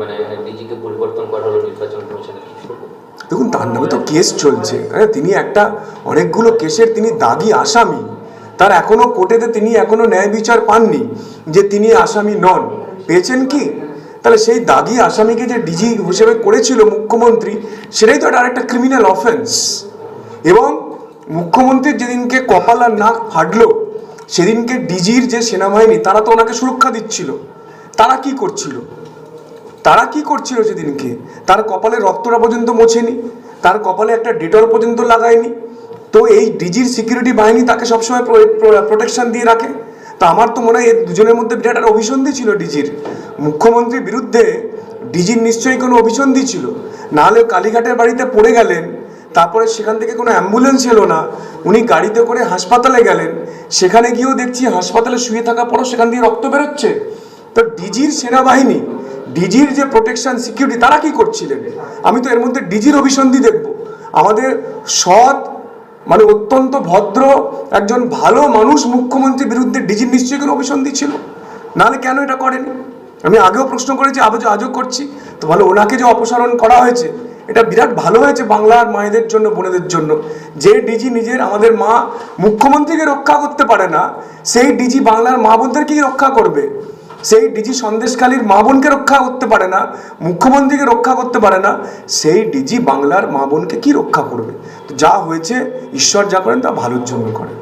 মানে কমিশনে দেখুন, তার নামে তো কেস চলছে। তিনি একটা অনেকগুলো কেসের তিনি আসামি। তার এখনও কোর্টেতে তিনি এখনও ন্যায় বিচার পাননি যে তিনি আসামি নন। পেয়েছেন কি? তাহলে সেই দাগি আসামিকে যে ডিজি হিসেবে করেছিল মুখ্যমন্ত্রী, সেটাই তো একটা আরেকটা ক্রিমিনাল অফেন্স এবং মুখ্যমন্ত্রীর যেদিনকে কপাল আর নাক ফাটলো, সেদিনকে ডিজির যে সেনাবাহিনী, তারা তো ওনাকে সুরক্ষা দিচ্ছিল। তারা কি করছিল? তারা কি করছিল সেদিনকে? তার কপালে রক্তটা পর্যন্ত মোছেনি, তার কপালে একটা ডেটল পর্যন্ত লাগায়নি। তো এই ডিজির সিকিউরিটি বাহিনী তাকে সবসময় প্রোটেকশন দিয়ে রাখে। তা আমার তো মনে হয় দুজনের মধ্যে বিরাট একটা অভিসন্ধি ছিল ডিজির। মুখ্যমন্ত্রীর বিরুদ্ধে ডিজির নিশ্চয়ই কোনো অভিসন্ধি ছিল। নাহলে কালীঘাটের বাড়িতে পড়ে গেলেন, তারপরে সেখান থেকে কোনো অ্যাম্বুলেন্স এলো না, উনি গাড়িতে করে হাসপাতালে গেলেন, সেখানে গিয়েও দেখছি হাসপাতালে শুয়ে থাকার পরও সেখান দিয়ে রক্ত বেরোচ্ছে। তো ডিজির সেনাবাহিনী, ডিজির যে প্রোটেকশন সিকিউরিটি তারা কি করছিলেন? আমি তো এর মধ্যে ডিজির অভিসন্ধি দেখব। আমাদের সৎ মানে অত্যন্ত ভদ্র একজন ভালো মানুষ মুখ্যমন্ত্রীর বিরুদ্ধে ডিজির নিশ্চয়ই কোনো অভিসন্ধি ছিল? নাহলে কেন এটা করেনি? আমি আগেও প্রশ্ন করেছি, আজও আজও করছি। তো ভালো ওনাকে যে অপসারণ করা হয়েছে, এটা বিরাট ভালো হয়েছে বাংলার মায়েদের জন্য, বোনেদের জন্য। যে ডিজি নিজের, আমাদের মা মুখ্যমন্ত্রীকে রক্ষা করতে পারে না, সেই ডিজি বাংলার মা বোনদেরকে কি রক্ষা করবে। সেই ডিজি সন্দেশখালীর মা বোনকে রক্ষা করতে পারে না, মুখ্যমন্ত্রীকে রক্ষা করতে পারে না, সেই ডিজি বাংলার মা বোনকে কী রক্ষা করবে? যা হয়েছে, ঈশ্বর যা করেন তা ভালোর জন্য করেন।